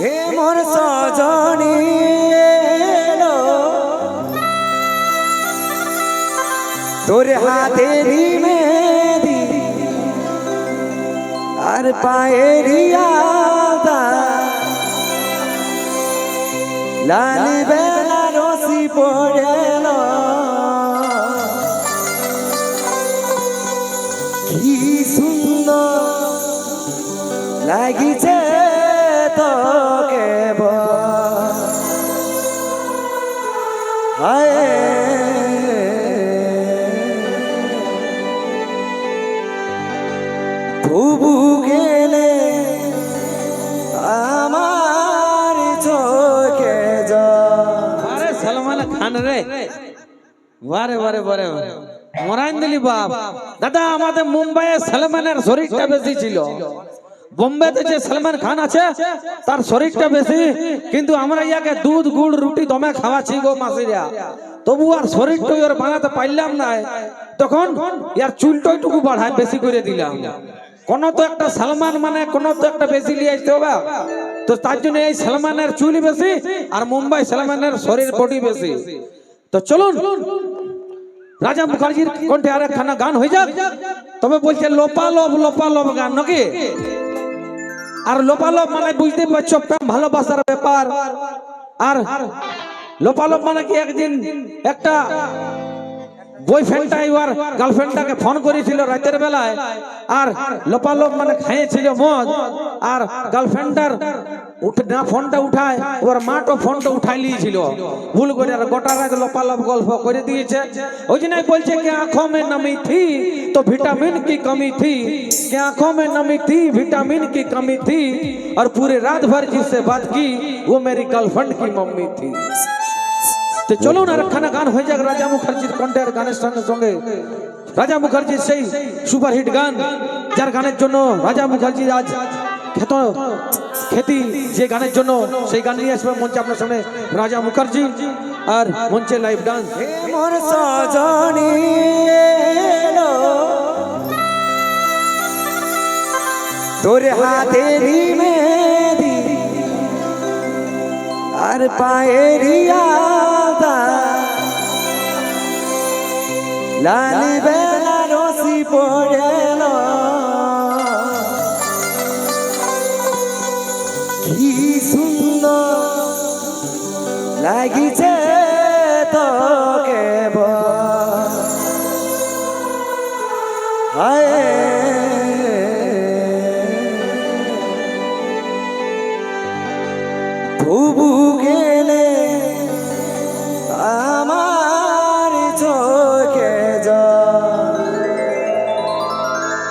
হে মোর সজনী তোর হাতেরই মেহেদি আর পায়েরই আলতা। লাল বেলা রসি পড়েল। কি সুন্দর লাগিছে তোকে বুবু গেলে আমার চোখে আরে সলমান খান রে। বারে বারে বারে মরাইন দিলি বাপ। দাদা, আমাদের মুম্বাইয়ে সলমানের শরীরটা বেশি ছিল। বোম্বেতে যে সলমান খান আছে, তার শরীরটা বেশি, কিন্তু আমরা ইয়াকে দুধ, গুড়, রুটি, দমে খাওয়াচ্ছি গো মাসিরা। তবু আর শরীরটা ওর বানাতে পারলাম না। তখন ইয়ার চুলটা একটুকু বাড়ায়, বেশি করে দিলাম। কোন তো একটা সালমান মানে কোন তো একটা বেশি নিয়ে আসতে হবে। তো তার জন্য এই সালমানের চুল বেশি আর মুম্বাই সালমানের শরীর বডি বেশি। তো চলুন, রাজা মুখার্জির কণ্ঠে আর একখানা গান হয়ে যাক। তবে বলছে লোপালব লোপালব গান, নাকি? আর লোপালোপ মানে বুঝতে পারছ প্রেম ভালোবাসার ব্যাপার। আর লোপালোপ মানে কি একদিন একটা বয়ফ্রেন্ডটাই ওর গার্লফ্রেন্ডটাকে ফোন করেছিল রাতের বেলায়। আর লোপালোপ মানে খাইয়েছিল মদ। আর গার্লফ্রেন্ডটার না ফোনটা উঠায়। ওর মাটো ফোনটা উঠাই নিয়েছিল। ভুল করে আর গোটা রাত লোপালোপ গল্প করে দিয়েছে। ওই জন্যই বলছে, কি আঁখো মে নমি থি, তো ভিটামিন কি কমি থি? কি আঁখো মে নমি থি ভিটামিন কি কমি থি? আর পুরে রাত ভর জিসে বাত কি, ও মেরি গার্লফ্রেন্ড কি মম্মি থি? চলুন আর একখানা গান হয়ে যাক রাজা মুখার্জির কণ্ঠের গানের সঙ্গে সঙ্গে। রাজা মুখার্জির সেই সুপারহিট গান, যার গানের জন্য রাজা মুখার্জি আজ খ্যাত খ্যাতি যে গানের জন্য সেই গান নিয়ে আসবে মঞ্চে আপনার সামনে রাজা মুখার্জি আর মঞ্চে লাইভ ডান্স তোর হাতেরই আর পায়েরই আলতা লাল বেলারসি পড়েল কি সুন্দর লাগিছে তোকে হায়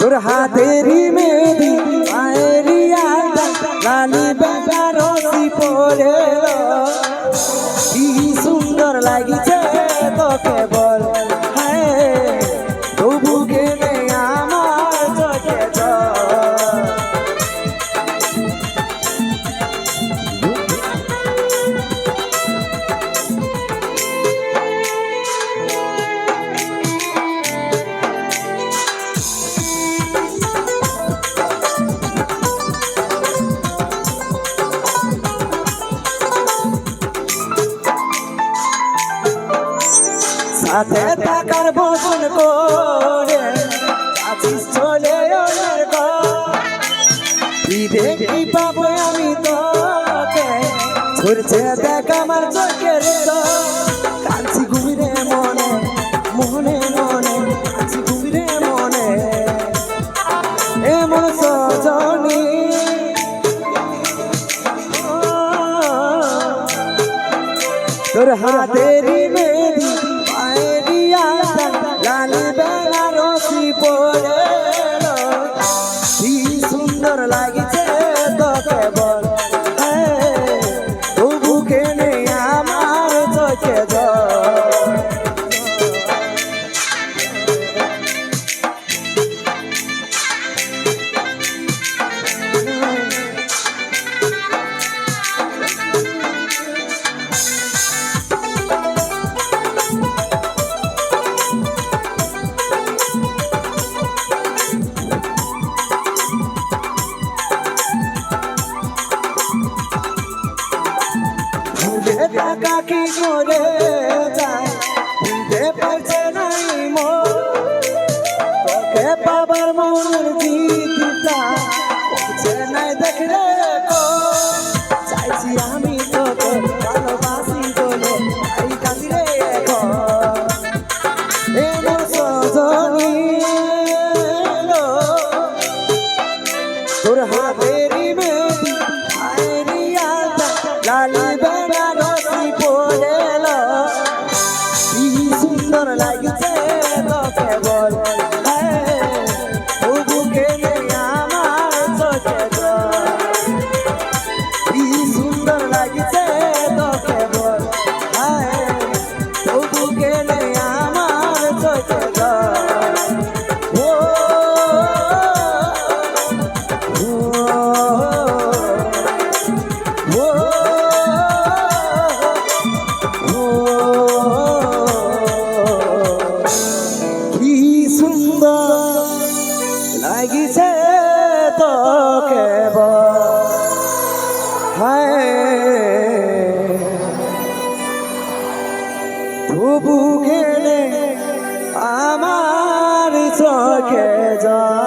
তোর হাতেরই মেদি আয়েরি আলতা লালি বেলা রসি পড়ে কি সুন্দর লাগিছে তোকে বল। সাথে থাকার বসন করে আছিস চলে ওনার ঈদে কি আমি তোকে? ছুটছে দেখ আমার চোখের ঘুমিরে মনে মনে মনে কাঁচি ঘুমিরে মনে। এমন সজনী। তোর হাতেরই মেহেদি কি করে যায়। বুঝতে পারছে নাই মন। তোকে পাবার মনের জিদিটা করছে নাই দেখলে তো চাইছি আমি তোকে ভালোবাসি বলে, তাই কাঁদিরে এখন সুন্দর লাগছে তোকে বল তবু গেলে আমার চোখে যা